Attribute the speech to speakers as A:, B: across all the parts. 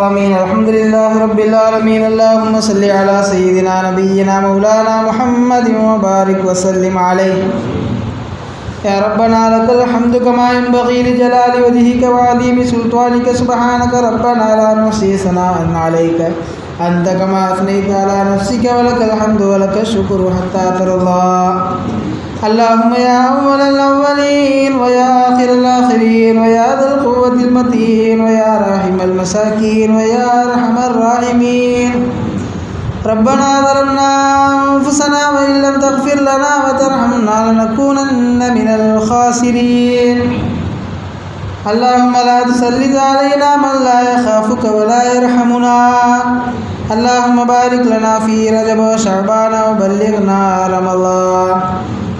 A: آمين. الحمد لله رب العالمين اللهم صل على سيدنا نبينا مولانا محمد وبارك وسلم عليه يا ربنا لك الحمد كما ينبغي لجلال وجهك وعظيم سلطانك سبحانك ربنا لا نحصي ثناء عليك أنت كما أثنيت على نفسك ولك الحمد ولك الشكر حتى ترضى اللهم يا أول الأولين ويا آخر الآخرين ويا ذا القوة المتين ويا راحم المساكين ويا أرحم الراحمين. ربنا ظلمنا أنفسنا وإن لم تغفر لنا وترحمنا لنكونن من الخاسرين. اللهم لا تسلط علينا من لا يخافك ولا يرحمنا. اللهم بارك لنا في رجب وشعبان وبلغنا رمضان.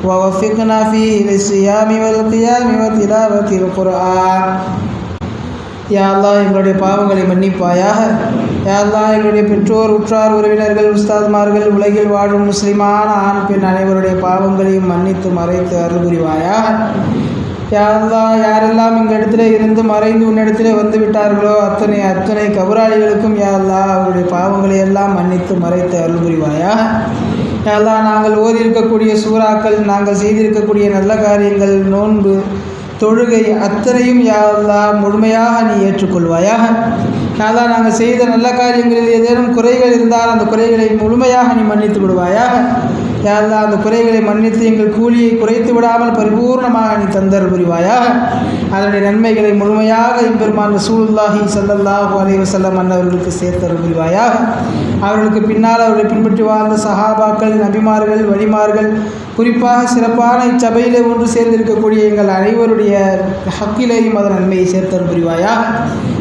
A: ووفقنا فيه للصيام والقيام وتلاوة القرآن யா அல்லாஹ் எங்களுடைய பாவங்களை மன்னிப்பாயாக யா அல்லாஹ் எங்களுடைய பெற்றோர் உற்றார் உறவினர்கள் உஸ்தாத்மார்கள் உலகில் வாழும் முஸ்லிமான ஆண் பெண் அனைவருடைய பாவங்களையும் மன்னித்து மறைத்து அருள் புரிவாயாக யா அல்லாஹ் யாரெல்லாம் இந்த இடத்துல இருந்து மறைந்து உன்னிடத்திலே வந்து விட்டார்களோ அத்தனை அத்தனை கபராளிகளுக்கும் யா அல்லாஹ் அவருடைய பாவங்களை எல்லாம் மன்னித்து மறைத்து அருள் புரிவாயாக எல்லாம் நாங்கள் ஓதி இருக்கக்கூடிய சூறாக்கள் நாங்கள் செய்திருக்கக்கூடிய நல்ல காரியங்கள் நோன்பு தொழுகை அத்தனையும் யா முழுமையாக நீ ஏற்றுக்கொள்வாயாக. யா நாங்கள் செய்த நல்ல காரியங்களில் ஏதேனும் குறைகள் இருந்தால் அந்த குறைகளை முழுமையாக நீ மன்னித்து விடுவாயாக யா அந்த குறைகளை மன்னித்து எங்கள் கூலியை குறைத்து விடாமல் பரிபூர்ணமாக நீ தந்தர் புரிவாயாக. அதனுடைய நன்மைகளை முழுமையாக எம்பெருமான் சூழ்லாஹி சல்லல்லாஹு அலைவசல்லம் வஸல்லம் அன்னவர்களுக்கு சேர்த்தர் புரிவாயாக. அவர்களுக்கு பின்னால் அவர்களை பின்பற்றி வாழ்ந்த சஹாபாக்கள் நபிமார்கள் வழிமார்கள் குறிப்பாக சிறப்பான இச்சபையிலே ஒன்று சேர்ந்திருக்கக்கூடிய எங்கள் அனைவருடைய ஹக்கிலேயும் அதன் நன்மையை சேர்த்தர் புரிவாயா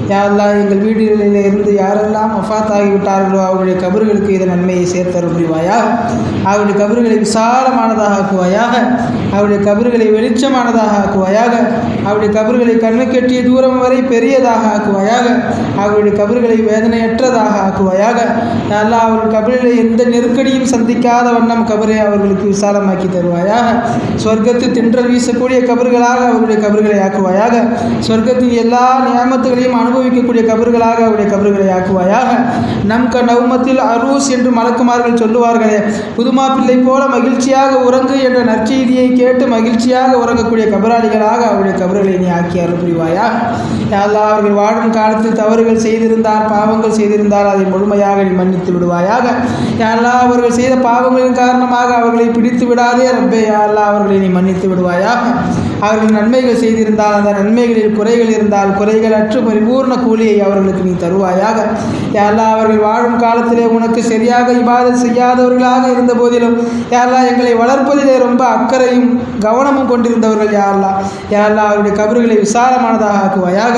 A: யாரெல்லாம் எங்கள் வீடுகளில் இருந்து யாரெல்லாம் மஃபாத் ஆகிவிட்டார்களோ அவருடைய கபர்களுக்கு இதன் நன்மையை சேர்த்தரும் புரிவாயா அவருடைய கபர்களை விசாலமானதாக ஆக்குவாயாக அவருடைய கபர்களை வெளிச்சமானதாக ஆக்குவாயாக அவருடைய கபர்களை கண்ணு கெட்டிய தூரம் வரை பெரியதாக ஆக்குவாயாக அவருடைய கபர்களை வேதனையற்றதாக ஆக்குவாயாக. நல்லா அவர்கள் கபரில் எந்த நெருக்கடியும் சந்திக்காத வண்ணம் கபரை அவர்களுக்கு விசாலமாக்கி தருவாயாக. சொர்க்கத்து தின்றல் வீசக்கூடிய கபர்களாக அவருடைய கபர்களை ஆக்குவாயாக. சொர்க்கத்தின் எல்லா நியமத்துகளையும் அனுபவிக்கக்கூடிய கபர்களாக அவருடைய கபர்களை ஆக்குவாயாக. நம் க நவமத்தில் அரூஸ் என்று மலக்குமார்கள் சொல்லுவார்களே புதுமா பிள்ளை போல மகிழ்ச்சியாக உறங்கு என்ற நற்செய்தியை கேட்டு மகிழ்ச்சியாக உறங்கக்கூடிய கபராளிகளாக அவருடைய கபர்களை நீ ஆக்கி அருள் புரிவாயா யாரெல்லாம் அவர்கள் வாழும் காலத்தில் தவறுகள் செய்திருந்தால் பாவங்கள் செய்திருந்தால் அதை முழுமையாக நீ மன்னித்து விடுவாயாக. யாரெல்லாம் அவர்கள் செய்த பாவங்களின் காரணமாக அவர்களை பிடித்து விடாதே ரப்பே. யாரெல்லாம் அவர்களை நீ மன்னித்து விடுவாயாக. அவர்கள் நன்மைகள் செய்திருந்தால் அந்த நன்மைகளில் குறைகள் இருந்தால் குறைகள் அற்று பரிபூர்ண கூலியை அவர்களுக்கு நீ தருவாயாக. யாரெல்லாம் அவர்கள் வாழும் காலத்திலே உனக்கு சரியாக இபாதம் செய்யாதவர்களாக இருந்த போதிலும் யாரெல்லாம் எங்களை வளர்ப்பதிலே ரொம்ப அக்கறையும் கவனமும் கொண்டிருந்தவர்கள் யாரெல்லாம் யாரெல்லாம் அவருடைய கபறுகளை விசாலமானதாக ஆக்குவாயாக.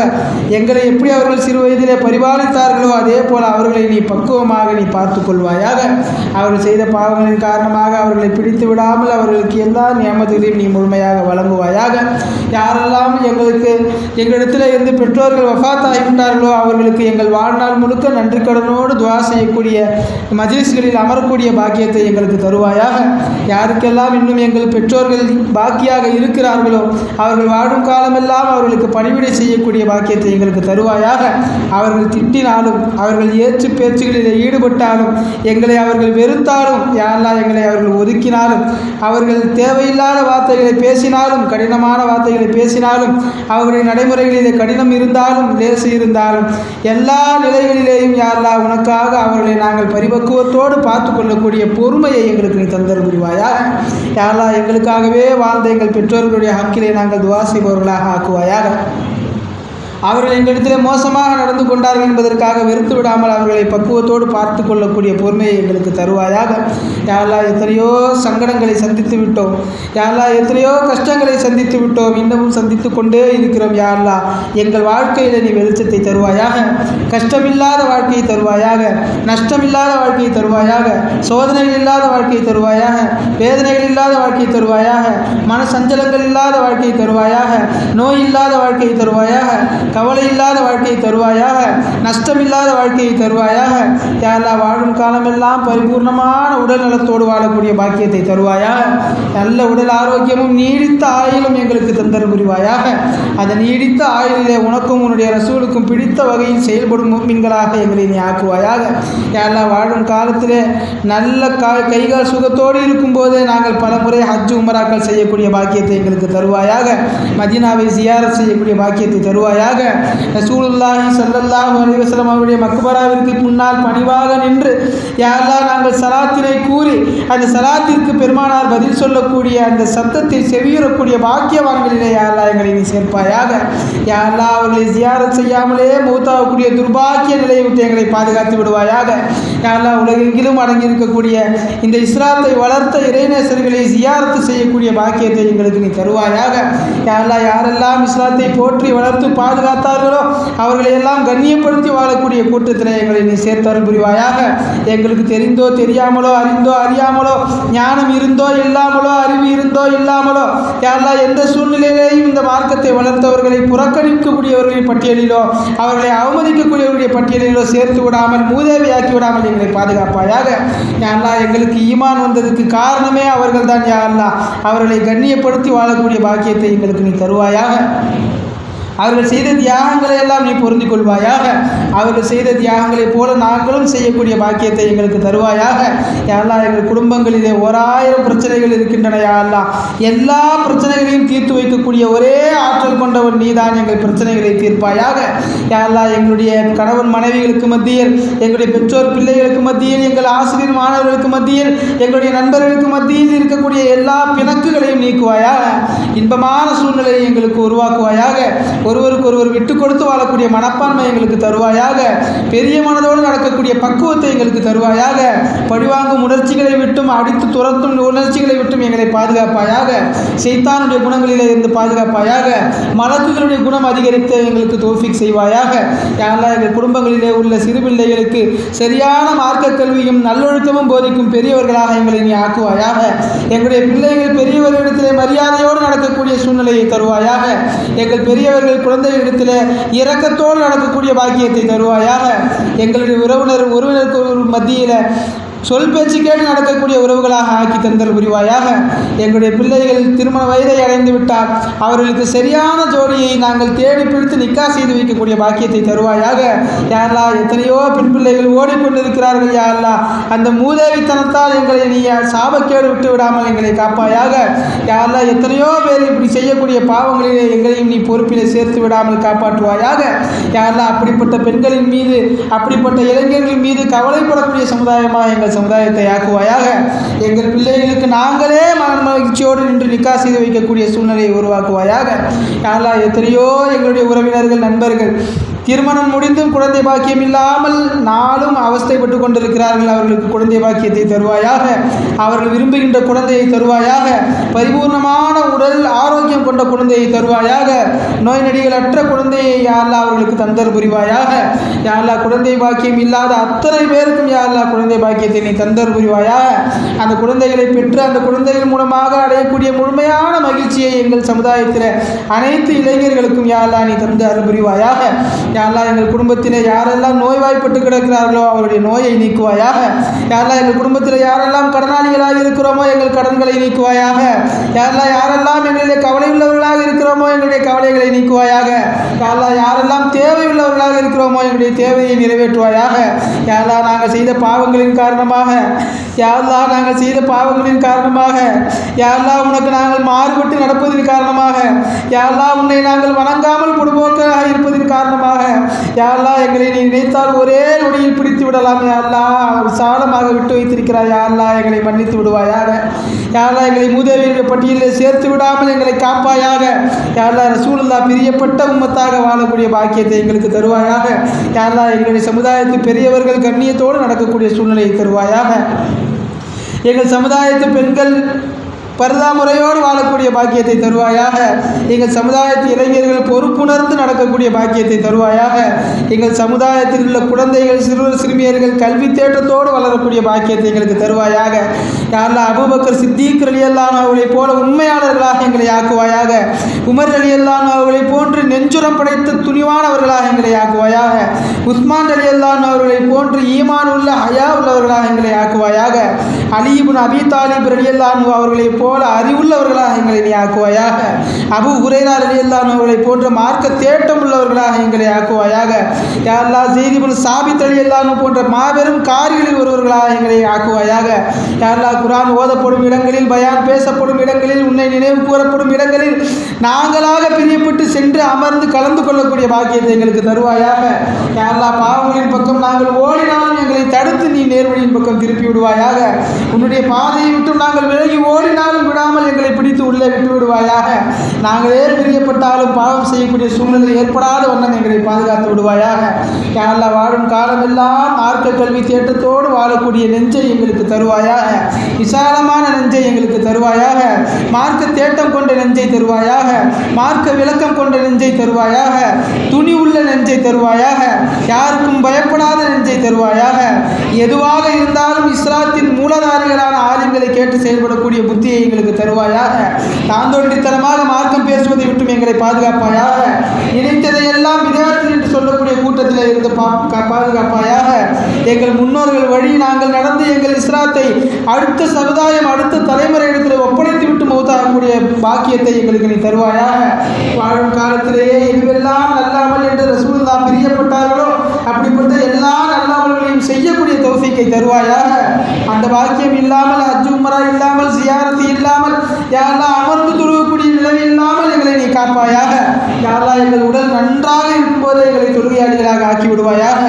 A: எங்களை எப்படி அவர்கள் சிறு வயதிலே பரிபாலித்தார்களோ அதே போல அவர்களை நீ பக்குவமாக நீ பார்த்து கொள்வாயாக. அவர்கள் செய்த பாவங்களின் காரணமாக அவர்களை பிடித்து விடாமல் அவர்களுக்கு எல்லா நியமத்துகளையும் நீ முழுமையாக வழங்குவாயாக. யாரெல்லாம் எங்களுக்கு எங்களிடத்தில் இருந்து பெற்றோர்கள் வஃத் அவர்களுக்கு எங்கள் வாழ்நாள் முழுக்க நன்றி கடனோடு துவா செய்யக்கூடிய மஜிலிஸ்களில் அமரக்கூடிய பாக்கியத்தை எங்களுக்கு தருவாயாக. யாருக்கெல்லாம் இன்னும் எங்கள் பெற்றோர்கள் பாக்கியாக இருக்கிறார்களோ அவர்கள் வாழும் காலமெல்லாம் அவர்களுக்கு பணிவிடை செய்யக்கூடிய பாக்கியத்தை எங்களுக்கு தருவாயாக. அவர்கள் திட்டினாலும் அவர்கள் ஏற்று பேச்சுகளில் ஈடுபட்டாலும் எங்களை அவர்கள் வெறுத்தாலும் யாரெல்லாம் எங்களை அவர்கள் ஒதுக்கினாலும் அவர்கள் தேவையில்லாத வார்த்தைகளை பேசினாலும் கடினமான வார்த்தைகளை பேசினாலும் அவர்களுடைய நடைமுறைகளிலே கடினம் இருந்தாலும் லேசு இருந்தாலும் எல்லா நிலைகளிலேயும் யாரெல்லாம் உனக்காக அவர்களை நாங்கள் பரிபக்குவத்தோடு பார்த்து கொள்ளக்கூடிய பொறுமையை எங்களுக்கு நீ தந்தர புரிவாயா யாரெல்லாம் எங்களுக்காகவே வாழ்ந்த எங்கள் பெற்றோர்களுடைய ஹக்கிலே நாங்கள் துவா செய்பவர்களாக ஆக்குவாயாக. அவர்கள் எங்களிடத்தில் மோசமாக நடந்து கொண்டார்கள் என்பதற்காக வெறுத்து விடாமல் அவர்களை பக்குவத்தோடு பார்த்து கொள்ளக்கூடிய பொறுமையை எங்களுக்கு தருவாயாக. யாரெல்லாம் எத்தனையோ சங்கடங்களை சந்தித்து விட்டோம். யாரெல்லாம் எத்தனையோ கஷ்டங்களை சந்தித்து விட்டோம். இன்னமும் சந்தித்து கொண்டே இருக்கிறோம். யாரெல்லாம் எங்கள் வாழ்க்கையில் நீ வெளிச்சத்தை தருவாயாக. கஷ்டமில்லாத வாழ்க்கையை தருவாயாக. நஷ்டமில்லாத வாழ்க்கையை தருவாயாக. சோதனைகள் இல்லாத வாழ்க்கையை தருவாயாக. வேதனைகள் இல்லாத வாழ்க்கையை தருவாயாக. மன சஞ்சலங்கள் இல்லாத வாழ்க்கையை தருவாயாக. நோய் இல்லாத வாழ்க்கையை தருவாயாக. கவலை இல்லாத வாழ்க்கையை தருவாயாக நஷ்டமில்லாத வாழ்க்கையை தருவாயாக யாரெல்லாம் வாழும் காலமெல்லாம் பரிபூர்ணமான உடல் நலத்தோடு வாழக்கூடிய பாக்கியத்தை தருவாயாக நல்ல உடல் ஆரோக்கியமும் நீடித்த ஆயுளும் எங்களுக்கு தந்தர் புரிவாயாக அதை நீடித்த ஆயுளிலே உனக்கும் உன்னுடைய ரசூலுக்கும் பிடித்த வகையில் செயல்படும் மீன்களாக எங்களை நீ ஆக்குவாயாக. யாரெல்லாம் வாழும் காலத்திலே நல்ல கா கைகால் சுகத்தோடு இருக்கும்போதே நாங்கள் பல முறை ஹஜ் உமராக்கள் செய்யக்கூடிய பாக்கியத்தை எங்களுக்கு தருவாயாக மதீனாவை ஜியாரத் செய்யக்கூடிய பாக்கியத்தை தருவாயாக ரசூலுல்லாஹி ஸல்லல்லாஹு அலைஹி அவருடைய மக்பராவிற்கு முன்னால் பணிவாக நின்று யாரெல்லாம் நாங்கள் சலாத்தினை கூறி அந்த சலாத்திற்கு பெருமானார் பதில் சொல்லக்கூடிய அந்த சத்தத்தை செவியுறக்கூடிய பாக்கியவான்களிலே யாரெல்லாம் எங்களை நீ சேர்ப்பாயாக. யாரெல்லாம் அவர்களை ஜியாரத் செய்யாமலே மூத்தாகக்கூடிய துர்பாக்கிய நிலையை விட்டு எங்களை பாதுகாத்து விடுவாயாக. யாரெல்லாம் உலகெங்கிலும் அடங்கியிருக்கக்கூடிய இந்த இஸ்லாத்தை வளர்த்த இறைநேசர்களை ஜியாரத்து செய்யக்கூடிய பாக்கியத்தை எங்களுக்கு நீ தருவாயாக. யாரெல்லாம் யாரெல்லாம் இஸ்லாத்தை போற்றி வளர்த்து பாதுகாத்தார்களோ அவர்களை எல்லாம் கண்ணியப்படுத்தி வாழக்கூடிய கூட்டத்தில் எங்களை நீ சேர்த்தருள் புரிவாயாக. எங்களுக்கு தெரிந்தோ தெரியாமலோ அறிந்தோ அறியாமலோ ஞானம் இருந்தோ இல்லாமலோ அறிவு இருந்தோ இல்லாமலோ யாரெல்லாம் எந்த சூழ்நிலையிலேயும் இந்த மார்க்கத்தை வளர்த்தவர்களை புறக்கணிக்கக்கூடியவர்களின் பட்டியலிலோ அவர்களை அவமதிக்கக்கூடியவர்களுடைய பட்டியலிலோ சேர்த்து விடாமல் மூதேவியாக்கி விடாமல் எங்களை பாதுகாப்பாயாக. யாரெல்லாம் எங்களுக்கு ஈமான் வந்ததுக்கு காரணமே அவர்கள் தான் யாரெல்லாம் அவர்களை கண்ணியப்படுத்தி வாழக்கூடிய பாக்கியத்தை எங்களுக்கு நீ தருவாயாக. அவர்கள் செய்த தியாகங்களை எல்லாம் நீ பொருந்திக் கொள்வாயாக அவர்கள் செய்த தியாகங்களைப் போல நாங்களும் செய்யக்கூடிய பாக்கியத்தை எங்களுக்கு தருவாயாக. யாரெல்லாம் எங்கள் குடும்பங்களிலே ஓராயிரம் பிரச்சனைகள் இருக்கின்றன யாரெல்லாம் எல்லா பிரச்சனைகளையும் தீர்த்து வைக்கக்கூடிய ஒரே ஆற்றல் கொண்டவன் நீதான் எங்கள் பிரச்சனைகளை தீர்ப்பாயாக. யாரெல்லாம் எங்களுடைய கணவன் மனைவிகளுக்கு மத்தியில் எங்களுடைய பெற்றோர் பிள்ளைகளுக்கு மத்தியில் எங்கள் ஆசிரியர் மாணவர்களுக்கு மத்தியில் எங்களுடைய நண்பர்களுக்கு மத்தியில் இருக்கக்கூடிய எல்லா பிணக்குகளையும் நீக்குவாயாக. இன்பமான சூழ்நிலையை எங்களுக்கு உருவாக்குவாயாக. ஒருவருக்கு ஒருவர் விட்டு கொடுத்து வாழக்கூடிய மனப்பான்மை எங்களுக்கு தருவாயாக. பெரிய மனதோடு நடக்கக்கூடிய பக்குவத்தை எங்களுக்கு தருவாயாக. பழிவாங்கும் உணர்ச்சிகளை விட்டும் அடித்து துரத்தும் உணர்ச்சிகளை விட்டும் எங்களை பாதுகாப்பாயாக. செய்தானுடைய குணங்களிலே இருந்து பாதுகாப்பாயாக. மலக்குகளுடைய குணம் அதிகரித்து எங்களுக்கு தோஃபிக் செய்வாயாக. யாரெல்லாம் எங்கள் குடும்பங்களிலே உள்ள சிறு பிள்ளைகளுக்கு சரியான மார்க்க கல்வியும் நல்லொழுக்கமும் போதிக்கும் பெரியவர்களாக எங்களை நீ ஆக்குவாயாக. எங்களுடைய பிள்ளைகள் பெரியவர்களிடத்திலே மரியாதையோடு நடக்கக்கூடிய சூழ்நிலையை தருவாயாக. எங்கள் பெரியவர்கள் குழந்தைகளிடத்திலே இறக்கத்தோடு நடக்கக்கூடிய பாக்கியத்தை தருவாயாக. எங்களுடைய உறவினர் உறவினருக்கு மத்தியில் சொல் பேச்சு கேட்டு நடக்கக்கூடிய உறவுகளாக ஆக்கி தந்தல் புரிவாயாக. எங்களுடைய பிள்ளைகள் திருமண வயதை அடைந்து விட்டால் அவர்களுக்கு சரியான ஜோடியை நாங்கள் தேடி பிடித்து நிக்கா செய்து வைக்கக்கூடிய பாக்கியத்தை தருவாயாக. யாரா எத்தனையோ பெண் பிள்ளைகள் ஓடிக்கொண்டிருக்கிறார்கள் யாரெல்லா அந்த மூதேவித்தனத்தால் எங்களை நீ சாபக்கேடு விட்டு விடாமல் எங்களை காப்பாயாக. யாரெல்லாம் எத்தனையோ பேர் இப்படி செய்யக்கூடிய பாவங்களிலே எங்களையும் நீ பொறுப்பிலே சேர்த்து விடாமல் காப்பாற்றுவாயாக. யாரெல்லாம் அப்படிப்பட்ட பெண்களின் மீது அப்படிப்பட்ட இளைஞர்கள் மீது கவலைப்படக்கூடிய சமுதாயமாக எங்கள் சமுதாயத்தை ஆக்குவாயாக. எங்கள் பிள்ளைகளுக்கு நாங்களே மன மகிழ்ச்சியோடு நின்று நிக்கா செய்து வைக்கக்கூடிய சூழ்நிலையை உருவாக்குவாயாக. யாரெல்லாம் எத்தனையோ எங்களுடைய உறவினர்கள் நண்பர்கள் திருமணம் முடிந்தும் குழந்தை பாக்கியம் இல்லாமல் நாளும் அவஸ்தைப்பட்டு கொண்டிருக்கிறார்கள். அவர்களுக்கு குழந்தை பாக்கியத்தை தருவாயாக அவர்கள் விரும்புகின்ற குழந்தையை தருவாயாக பரிபூர்ணமான உடல் ஆரோக்கியம் கொண்ட குழந்தையை தருவாயாக நோய் நடிகளற்ற குழந்தையை யாரெல்லாம் அவர்களுக்கு தந்தர் புரிவாயாக யாரெல்லாம் குழந்தை பாக்கியம் இல்லாத அத்தனை பேருக்கும் யாரெல்லாம் குழந்தை பாக்கியத்தை நீ தந்தர் புரிவாயாக அந்த குழந்தைகளை பெற்று அந்த குழந்தைகள் மூலமாக அடையக்கூடிய முழுமையான மகிழ்ச்சியை எங்கள் சமுதாயத்தில் அனைத்து இளைஞர்களுக்கும் யாரெல்லாம் நீ தந்து அருள் புரிவாயாக யாரெல்லாம் எங்கள் குடும்பத்திலே யாரெல்லாம் நோய்வாய்ப்பட்டு கிடக்கிறார்களோ அவருடைய நோயை நீக்குவாயாக. யாரெல்லாம் எங்கள் குடும்பத்தில் யாரெல்லாம் கடனாளிகளாக இருக்கிறோமோ எங்கள் கடன்களை நீக்குவாயாக. யாரெல்லாம் யாரெல்லாம் எங்களுடைய கவலை உள்ளவர்களாக இருக்கிறோமோ எங்களுடைய கவலைகளை நீக்குவாயாக. யாரெல்லாம் யாரெல்லாம் தேவை உள்ளவர்களாக இருக்கிறோமோ எங்களுடைய தேவையை நிறைவேற்றுவாயாக. யாரெல்லாம் நாங்கள் செய்த பாவங்களின் காரணமாக. யாரெல்லாம் நாங்கள் செய்த பாவங்களின் காரணமாக. யாரெல்லாம் உனக்கு நாங்கள் மாறுபட்டு நடப்பதன் காரணமாக. யாரெல்லாம் உன்னை நாங்கள் வணங்காமல் பொதுபோக்காக இருப்பதன் காரணமாக. யாரெல்லாம் எங்களை நீ நினைத்தால் ஒரே நொடியில் பிடித்து விடலாம் யாரெல்லாம் விசாலமாக விட்டு வைத்திருக்கிறாய் யாரெல்லாம் எங்களை மன்னித்து விடுவாயாக. யாரெல்லாம் எங்களை மூதேவியர்கள் பட்டியலில் சேர்த்து விடாமல் எங்களை காப்பாயாக. யாரெல்லாம் ரசூலுல்லா பிரியப்பட்ட உம்மத்தாக வாழக்கூடிய பாக்கியத்தை எங்களுக்கு தருவாயாக. யாரெல்லாம் எங்களுடைய சமுதாயத்து பெரியவர்கள் கண்ணியத்தோடு நடக்கக்கூடிய சூழ்நிலையை தருவாயாக. எங்கள் சமுதாயத்து பெண்கள் பரதாமுறையோடு வாழக்கூடிய பாக்கியத்தை தருவாயாக. எங்கள் சமுதாயத்து இளைஞர்கள் பொறுப்புணர்ந்து நடக்கக்கூடிய பாக்கியத்தை தருவாயாக. எங்கள் சமுதாயத்தில் உள்ள குழந்தைகள் சிறுவர் சிறுமியர்கள் கல்வி தேட்டத்தோடு வளரக்கூடிய பாக்கியத்தை எங்களுக்கு தருவாயாக. யாரெல்லாம் அபுபக்கர் சித்திக் அலியல்லான் அவர்களைப் போல உண்மையாளர்களாக எங்களை ஆக்குவாயாக. உமர் அலியல்லான் அவர்களைப் போன்று நெஞ்சுரம் படைத்த துணிவானவர்களாக எங்களை ஆக்குவாயாக. உஸ்மான் அலியல்லான் அவர்களைப் போன்று ஈமான் உள்ள ஹயா உள்ளவர்களாக எங்களை ஆக்குவாயாக. அலிபுன் அபி தாலிப் ரலியல்லானு அவர்களைப் போல அறிவுள்ளவர்களாக எங்களை நீ ஆக்குவாயாக. அபு உரைனா ரலியல்லானு அவர்களை போன்ற மார்க்க தேட்டம் உள்ளவர்களாக எங்களை ஆக்குவாயாக. யாரெல்லா செய்திபுன் சாபித் ரலியல்லானு போன்ற மாபெரும் காரிகளில் ஒருவர்களாக எங்களை ஆக்குவாயாக. யாரெல்லா குரான் ஓதப்படும் இடங்களில் பயான் பேசப்படும் இடங்களில் உன்னை நினைவு கூறப்படும் இடங்களில் நாங்களாக பிரியப்பட்டு சென்று அமர்ந்து கலந்து கொள்ளக்கூடிய பாக்கியத்தை எங்களுக்கு தருவாயாக. யாரெல்லா பாவங்களின் பக்கம் நாங்கள் ஓடினாலும் எங்களை தடுத்து நீ நேர்வழியின் பக்கம் திருப்பி விடுவாயாக. உன்னுடைய பாதையை விட்டு நாங்கள் விலகி ஓடினாலும் விடாமல் எங்களை பிடித்து உள்ளே விட்டு விடுவாயாக. நாங்களே பிரியப்பட்டாலும் பாவம் செய்யக்கூடிய சூழ்நிலை ஏற்படாத வண்ணம் எங்களை பாதுகாத்து விடுவாயாக. கேரளா வாழும் காலமெல்லாம் மார்க்க கல்வி தேட்டத்தோடு வாழக்கூடிய நெஞ்சை எங்களுக்கு தருவாயாக. விசாலமான நெஞ்சை எங்களுக்கு தருவாயாக. மார்க்க தேட்டம் கொண்ட நெஞ்சை தருவாயாக. மார்க்க விளக்கம் கொண்ட நெஞ்சை தருவாயாக. துணி உள்ள நெஞ்சை தருவாயாக. யாருக்கும் பயப்படாத நெஞ்சை தருவாயாக. எதுவாக இருந்தாலும் இஸ்லாத்தின் மூலதாரிகளான ஆளுங்களை கேட்டு செயல்படக்கூடிய புத்தியை எங்களுக்கு தருவாயாக. தாந்தோன்றித்தனமாக மார்க்கம் பேசுவதை விட்டும் எங்களை பாதுகாப்பாயாக. நினைத்ததை எல்லாம் விளையாட்டு என்று சொல்லக்கூடிய கூட்டத்தில் இருந்து பா- பாதுகாப்பாயாக. எங்கள் முன்னோர்கள் வழி நாங்கள் நடந்து எங்கள் இஸ்ராத்தை அடுத்த சமுதாயம் அடுத்த தலைமுறை இடத்தில் ஒப்படைத்து விட்டு மௌத்தாகக்கூடிய பாக்கியத்தை எங்களுக்கு நீ தருவாயாக. வாழும் காலத்திலேயே எதுவெல்லாம் நல்லாமல் என்று ரசூலுல்லா பிரியப்பட்டார்களோ? அப்படிப்பட்ட எல்லா பாக்கியத்தை தருவாயாக. அந்த பாக்கியம் இல்லாமல் அஜ் உமரா இல்லாமல் சியாரத்து இல்லாமல் யாரெல்லாம் அமர்ந்து தொழுகக்கூடிய நிலவு இல்லாமல் எங்களை நீ காப்பாயாக. யாரெல்லாம் எங்கள் உடல் நன்றாக இருக்கும்போது எங்களை தொழுகையாளிகளாக ஆக்கி விடுவாயாக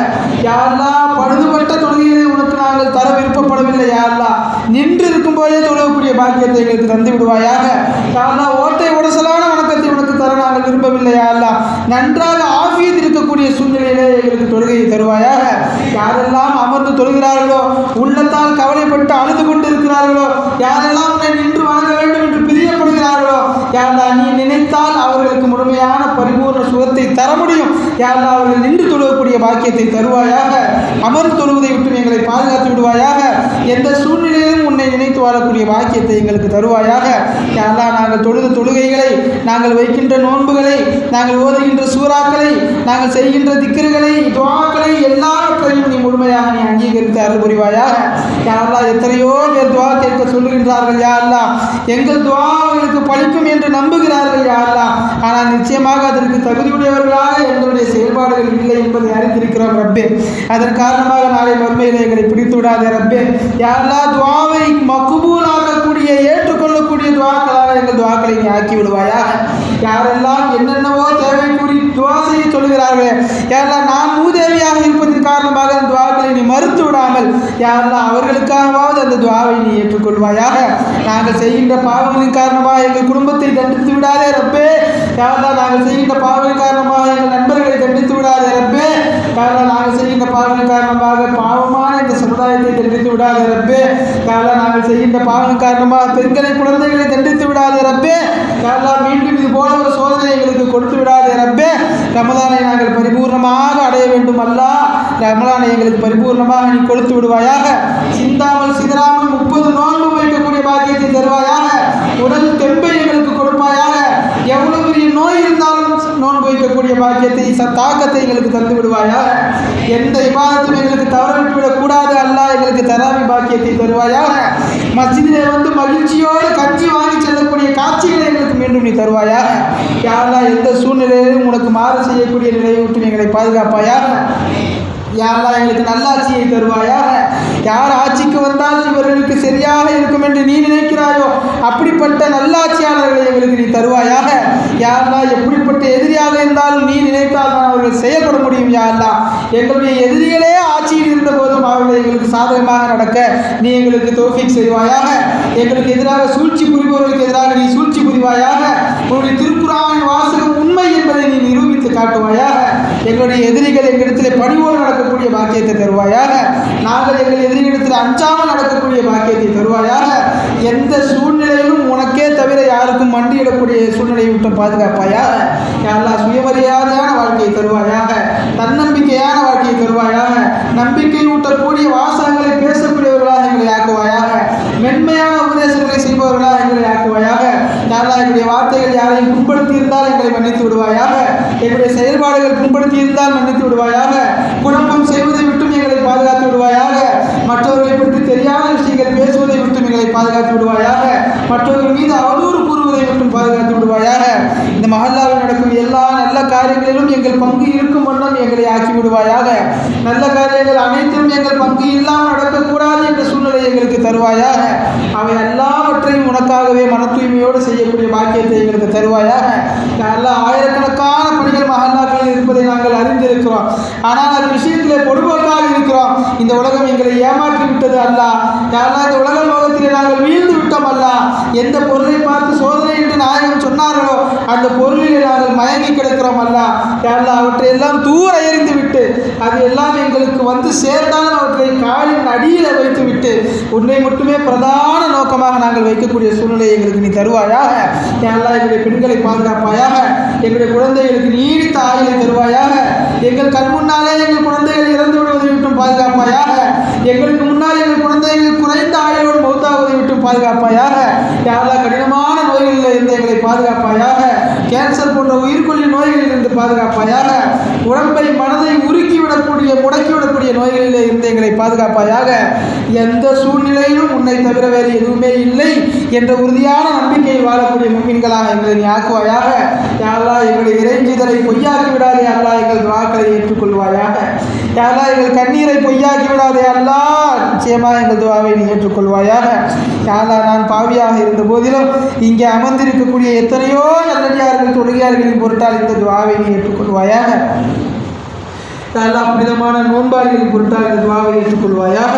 A: யாரெல்லாம் பழுதுபட்ட தொழுகைகளை உனக்கு நாங்கள் தர விருப்பப்படவில்லை யாரெல்லாம் நின்று இருக்கும்போதே தொழுகக்கூடிய பாக்கியத்தை எங்களுக்கு தந்து விடுவாயாக. யாரெல்லாம் ஓட்டை உடசலான வணக்கத்தை உனக்கு தர நாங்கள் விரும்பவில்லை யாரெல்லாம் நன்றாக ஆஃபியத் இருக்கக்கூடிய சூழ்நிலையிலே எங்களுக்கு தொழுகையை தருவாயாக. யாரெல்லாம் அமர்ந்து தொழுகிறார்களோ உள்ளத்தால் கவலைப்பட்டு அழுது கொண்டிருக்கிறார்களோ யாரெல்லாம் உன்னை நின்று வணங்க வேண்டும் என்று பிரியப்படுகிறார்களோ யாரா நீ நினைத்தால் அவர்களுக்கு முழுமையான பரிபூர்ண சுகத்தை தர முடியும்? யாரா அவர்கள் நின்று தொழுகக்கூடிய பாக்கியத்தை தருவாயாக? அமர் தொழுவதை விட்டு எங்களை பாதுகாத்து விடுவாயாக? எந்த சூழ்நிலையிலும் உன்னை நினைத்து வாழக்கூடிய பாக்கியத்தை எங்களுக்கு தருவாயாக? யாரா நாங்கள் தொழுது தொழுகைகளை நாங்கள் வைக்கின்ற நோன்புகளை நாங்கள் ஓதுகின்ற சூறாக்களை நாங்கள் செய்கின்ற திக்கர்களை துவாக்களை எல்லாவற்றையும் நீ முழுமையாக நீ அங்கீகரித்து அருள் புரிவாயாக? யாரெல்லாம் எத்தனையோ பேர் துவா கேட்க சொல்லுகின்றார்கள் யாரெல்லாம் எங்கள் துவா அவர்களுக்கு பழிக்கும் என்று நம்புகிறார்கள் யாரெல்லாம் ஆனால் நிச்சயமாக அதற்கு தகுதியுடையவர்களாக எங்களுடைய செயல்பாடுகள் இல்லை என்பதை அறிந்திருக்கிறோம் ரப்பே. அதன் காரணமாக நாளை மறுமையில் எங்களை பிடித்து விடாதே ரப்பே. யாரெல்லாம் துவாவை மக்குபூலாக்கக்கூடிய ஏற்றுக்கொள்ளக்கூடிய துவாக்களாக எங்கள் துவாக்களை நீ ஆக்கி விடுவாயாக. யாரெல்லாம் என்னென்னவோ தேவை கூறி துவா செய்ய சொல்கிறார்கள் யாரெல்லாம் நான் மூதேவியாக இருப்பதன் காரணமாக அந்த துவாக்களை நீ மறுத்து விடாமல் யாரெல்லாம் அவர்களுக்காகவாவது அந்த துவாவை நீ ஏற்றுக்கொள்வாயாக. நாங்கள் செய்கின்ற பாவங்களின் காரணமாக எங்கள் குடும்பத்தை தண்டித்து விடாதே ரப்பே. யாரெல்லாம் நாங்கள் செய்கின்ற பாவங்களின் காரணமாக எங்கள் நண்பர்களை தண்டித்து விடாதே ரப்பே. கேவலா நாங்கள் செய்கின்ற பாவங்களின் காரணமாக பாவமான இந்த சமுதாயத்தை தண்டித்து விடாதே ரப்பே. கேவலா நாங்கள் செய்கின்ற பாவங்களின் காரணமாக பெண்களை குழந்தைகளை தண்டித்து விடாதே ரப்பே. யாரெல்லாம் மீண்டும் இது போல ஒரு சோதனை எங்களுக்கு கொடுத்து விடாதே ரப்பே. ரமதானை நாங்கள் பரிபூர்ணமாக அடைய வேண்டும் அல்லா. ரமலானை எங்களுக்கு பரிபூர்ணமாக நீ கொடுத்து விடுவாயாக. சிந்தாமல் சிதறாமல் முப்பது நோன்பு வைக்கக்கூடிய பாக்கியத்தை தருவாயாக உடல் தெம்பை எங்களுக்கு கொடுப்பாயாக எவ்வளவு பெரிய நோய் இருந்தாலும் நோன்பு வைக்கக்கூடிய பாக்கியத்தை ச தாக்கத்தை எங்களுக்கு தந்து விடுவாயா? எந்த விவாதத்தையும் எங்களுக்கு தவற விட்டு விடக்கூடாது அல்லா எங்களுக்கு தராமி பாக்கியத்தை தருவாயா? மஸ்ஜிதிலே வந்து மகிழ்ச்சியோடு கஞ்சி வாங்கி செல்லக்கூடிய காட்சிகளை எங்களுக்கு மீண்டும் நீ தருவாயா? யாரெல்லாம் எந்த சூழ்நிலையிலும் உனக்கு மாறு செய்யக்கூடிய நிலையை விட்டு எங்களை பாதுகாப்பாயா? யாரெல்லாம் எங்களுக்கு நல்லாட்சியை தருவாயாக? யார் ஆட்சிக்கு வந்தால் இவர்களுக்கு சரியாக இருக்கும் என்று நீ நினைக்கிறாயோ? அப்படிப்பட்ட நல்லாட்சியாளர்களை எங்களுக்கு நீ தருவாயாக? யாரெல்லாம் எப்படிப்பட்ட எதிரியாக இருந்தாலும் நீ நினைத்தால் தான் அவர்கள் செயல்பட முடியும் யாரெல்லாம் எங்களுடைய எதிரிகளே ஆட்சியில் இருந்த போதும் அவர்கள் எங்களுக்கு சாதகமாக நடக்க நீ எங்களுக்கு தோஃபிக் செய்வாயாக. எங்களுக்கு எதிராக சூழ்ச்சி புரிபவர்களுக்கு எதிராக நீ சூழ்ச்சி புரிவாயாக. உன்னுடைய திருக்குறாவின் வாசகம் உண்மை என்பதை நீ நிரூபித்து காட்டுவாயாக. எங்களுடைய எதிரிகள் எங்களிடத்தில் பணிவோடு நடக்கக்கூடிய பாக்கியத்தை தருவாயாக. நாங்கள் எங்கள் எதிரிகளிடத்தில் அஞ்சாமல் நடக்கக்கூடிய பாக்கியத்தை தருவாயாக. எந்த சூழ்நிலையிலும் உனக்கே தவிர யாருக்கும் மண்டியிடக்கூடிய சூழ்நிலையை விட்டு பாதுகாப்பாயாக. யாரெல்லாம் சுயமரியாதையான வாழ்க்கையை தருவாயாக. தன்னம்பிக்கையான வாழ்க்கையை தருவாயாக. நம்பிக்கை ஊட்டக்கூடிய வாசகங்களை பேசக்கூடியவர்களாக எங்களை ஆக்குவாயாக மென்மையான உபதேசங்களை செய்பவர்களாக எங்களை ஆக்குவாயாக யாரெல்லாம் எங்களுடைய வார்த்தைகள் யாரையும் புண்படுத்தி இருந்தால் எங்களை மன்னித்து விடுவாயாக எங்களுடைய செயல்பாடுகள் புண்படுத்தி இருந்தால் மன்னித்து விடுவாயாக குழப்பம் செய்வதை விட்டும் எங்களை பாதுகாத்து விடுவாயாக மற்றவர்களை பற்றி தெரியாத விஷயங்கள் பேசுவதை பாதுகாத்து விடுவாயாக மற்றவர்கள் மீது அவதூறு கூறுவதை மட்டும் பாதுகாத்து விடுவாயாக இந்த மஹல்லாவில் நடக்கும் எல்லா நல்ல காரியங்களிலும் எங்கள் பங்கு இருக்கும் வண்ணம் எங்களை ஆக்கி விடுவாயாக நல்ல காரியங்கள் அனைத்திலும் எங்கள் பங்கு இல்லாமல் நடக்கக்கூடாது என்ற சூழ்நிலை எங்களுக்கு தருவாயாக. அவை எல்லாவற்றையும் உனக்காகவே மன தூய்மையோடு செய்யக்கூடிய பாக்கியத்தை எங்களுக்கு தருவாயாக. எல்லாம் ஆயிரக்கணக்கான பணிகள் மகல்லாக்கள் இருப்பதை நாங்கள் அறிந்திருக்கிறோம். ஆனால் அது விஷயத்திலே பொறுப்பாக இருக்கிறோம். இந்த உலகம் எங்களை ஏமாற்றி விட்டது அல்ல. யாரெல்லாம் இந்த உலக லோகத்திலே நாங்கள் வீழ்ந்து விட்டோம் அல்ல. எந்த பொருளை பார்த்து சோ என்று நாயகம் சொன்னார்களோ அந்த பொருளில் நாங்கள் மயங்கி கிடக்கிறோம் அல்ல. யாரெல்லாம் அவற்றை எல்லாம் தூர எறிந்து விட்டு அது எல்லாம் எங்களுக்கு வந்து சேர்ந்தாலும் அவற்றை காலின் அடியில் வைத்து விட்டு உன்னை மட்டுமே பிரதான நோக்கமாக நாங்கள் வைக்கக்கூடிய சூழ்நிலை எங்களுக்கு நீ தருவாயாக. யாரெல்லாம் எங்களுடைய பெண்களை பாதுகாப்பாயாக எங்களுடைய குழந்தைகளுக்கு நீடித்த ஆயுளை தருவாயாக எங்கள் கண் முன்னாலே எங்கள் குழந்தைகள் இறந்து விடுவதை விட்டும் பாதுகாப்பாயாக எங்களுக்கு முன்னால் எங்கள் குழந்தைகள் குறைந்த ஆயுள் பாதுகாப்பாயாக. யாரெல்லாம் கடினமான நோய்களில் இருந்து எங்களை பாதுகாப்பாயாக கேன்சர் போன்ற உயிர்கொல்லி நோய்களில் இருந்து பாதுகாப்பாயாக உடம்பை மனதை உருக்கிவிடக்கூடிய முடக்கிவிடக்கூடிய நோய்களில் இருந்து எங்களை பாதுகாப்பாயாக எந்த சூழ்நிலையிலும் உன்னை தவிர வேறு எதுவுமே இல்லை என்ற உறுதியான நம்பிக்கையை வாழக்கூடிய மும்மின்களாக எங்களை நீ ஆக்குவாயாக. யாரெல்லாம் எங்களை இறைஞ்சிதலை பொய்யாக்கி விடாதே அல்லா எங்கள் வாக்களை ஏற்றுக்கொள்வாயாக. யாரா எங்கள் கண்ணீரை பொய்யாக்கி விடாதே அல்லா. நிச்சயமாக எங்கள் துவாவை நீ ஏற்றுக்கொள்வாயாக. யாரா நான் பாவியாக இருந்த போதிலும் இங்கே அமர்ந்திருக்கக்கூடிய எத்தனையோ நல்லடியார்கள் தொழுகையார்களின் பொருட்டால் இந்த துவாவை நீ ஏற்றுக்கொள்வாயாக. நல்லா புனிதமான நோன்பாளிகளின் பொருட்டால் இந்த துவாவை ஏற்றுக்கொள்வாயாக.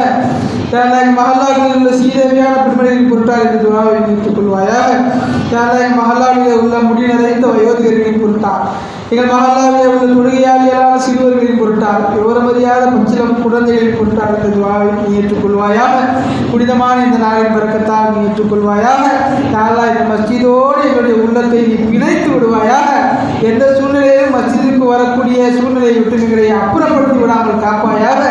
A: தாலாய் மஹல்லாவில் உள்ள சீதேவியான பெண்மணிகளின் பொருட்டால் இந்த துவாவை ஏற்றுக்கொள்வாயாக. தாலாய் மஹல்லாவில் உள்ள முடிநிறைந்த வயோதிகர்களின் பொருட்டால் எங்கள் மஹல்லாவில் உள்ள தொழுகையாளிகளான சிறுவர்களின் பொருட்டால் விவரமறியாத பச்சிலம் குழந்தைகளின் பொருட்டால் இந்த துவாவை நீ ஏற்றுக்கொள்வாயாக. புனிதமான இந்த நாளின் பிறக்கத்தால் நீ ஏற்றுக்கொள்வாயாக. தாலா இந்த மஸ்ஜிதோடு எங்களுடைய உள்ளத்தை நீ பிணைத்து விடுவாயாக. எந்த சூழ்நிலையிலும் மஸ்ஜிதிற்கு வரக்கூடிய சூழ்நிலையை விட்டு எங்களை அப்புறப்படுத்தி விடாமல் காப்பாயாக.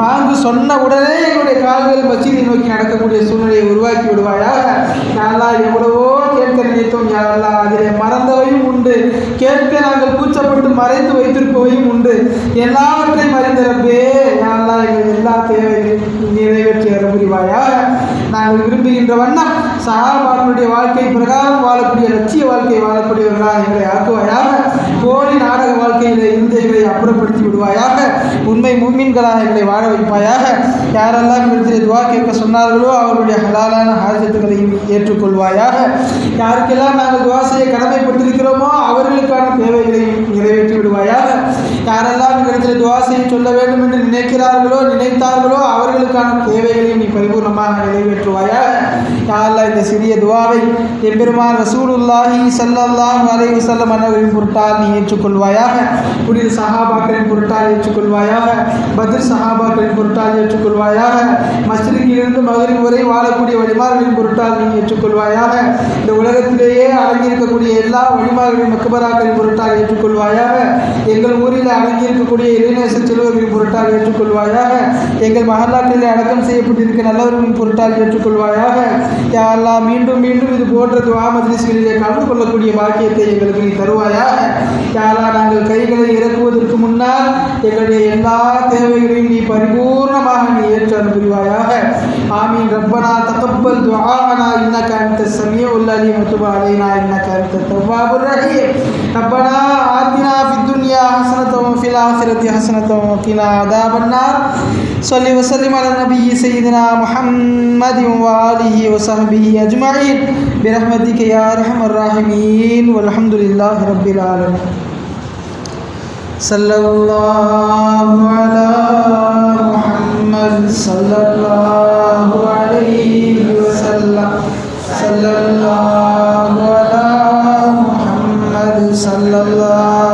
A: பாங்கு சொன்ன உடனே எங்களுடைய கால்கள் மஸ்ஜிதை நோக்கி நடக்கக்கூடிய சூழ்நிலையை உருவாக்கி விடுவாயாக. யாரெல்லாம் எவ்வளவோ கேட்க நினைத்தோம் யாரெல்லாம் அதிலே மறந்தவையும் உண்டு. கேட்க நாங்கள் கூச்சப்பட்டு மறைத்து வைத்திருப்பவையும் உண்டு. எல்லாவற்றையும் அறிந்திருப்பே யாரெல்லாம் எங்கள் எல்லா தேவைகளையும் நிறைவேற்றி அறிவுரிவாயா நாங்கள் விரும்புகின்ற வண்ணம் சகாபாக்களுடைய வாழ்க்கை பிரகாரம் வாழக்கூடிய லட்சிய வாழ்க்கையை வாழக்கூடியவர்களாக எங்களை ஆக்குவாயாக. போலி நாடக வாழ்க்கையில் இருந்து எங்களை அப்புறப்படுத்தி விடுவாயாக. உண்மை மூமின்களாக எங்களை வாழ வைப்பாயாக. யாரெல்லாம் இடத்தில் துவா கேட்க சொன்னார்களோ அவருடைய ஹலாலான ஆஜத்துக்களையும் ஏற்றுக்கொள்வாயாக. யாருக்கெல்லாம் நாங்கள் துவாசையை கடமைப்பட்டிருக்கிறோமோ அவர்களுக்கான தேவைகளை நிறைவேற்றி விடுவாயாக யாரெல்லாம் இடத்தில் துவா செய்ய சொல்ல வேண்டும் என்று நினைக்கிறார்களோ நினைத்தார்களோ அவர்களுக்கான தேவைகளையும் நீ பரிபூர்ணமாக நிறைவேற்றுவாயா யாரெல்லாம் இந்த சிறிய துவாவை எம்பெருமான் ரசூலுல்லாஹி ஸல்லல்லாஹு அலைஹி வஸல்லம் அன்னவரின் பொருட்டால் நீ ஏற்றுக்கொள்வாயாக. புனித சஹாபாக்களின் பொருட்டால் ஏற்றுக்கொள்வாயாக. பத்ர் சஹாபாக்களின் பொருட்டால் ஏற்றுக்கொள்வாயாக. மஸ்ஜிதிலிருந்து மகரின் வரை வாழக்கூடிய வழிமார்களின் பொருட்டால் நீ ஏற்றுக்கொள்வாயாக. இந்த உலகத்திலேயே அடங்கியிருக்கக்கூடிய எல்லா வழிமார்களின் மக்குபராக்களின் பொருட்டால் ஏற்றுக்கொள்வாயாக. எங்கள் ஊரில் அடங்கியிருக்கக்கூடிய இளைநேச செல்வர்களின் பொருட்டால் ஏற்றுக்கொள்வாயாக. எங்கள் மகல்லாக்களில் அடக்கம் செய்யப்பட்டிருக்க நல்லவர்களின் பொருட்டால் ஏற்றுக்கொள்வாயாக. யாரெல்லாம் மீண்டும் மீண்டும் இது போன்ற துவா மஜ்லிஸ்களிலே கலந்து கொள்ளக்கூடிய பாக்கியத்தை எங்களுக்கு நீ தருவாயாக. யாரெல்லாம் நாங்கள் கைகளை இறக்குவதற்கு முன்னால் எங்களுடைய எல்லா தேவைகளையும் நீ பரிபூர்ணமாக நீ ஏற்று அனுப்புவாயாக ஆமீன். ரப்பனா தகப்பல் துஆனா. இன்னக அன்த சமீஉல் அலீம் வதுப் அலைனா. இன்னக அன்த தவ்வாபுர் ரஹீம். ரப்பனா ஆத்தினா ஃபித் துன்யா ஹஸனத்தன் لهم في الآخرة حسنة وقنا عذاب النار. صل وسلم على النبي سيدنا محمد وآله وصحبه أجمعين. برحمتك يا أرحم الراحمين. والحمد لله رب العالمين. صلى الله على محمد. صلى الله عليه وسلم. صلى الله على محمد. صلى الله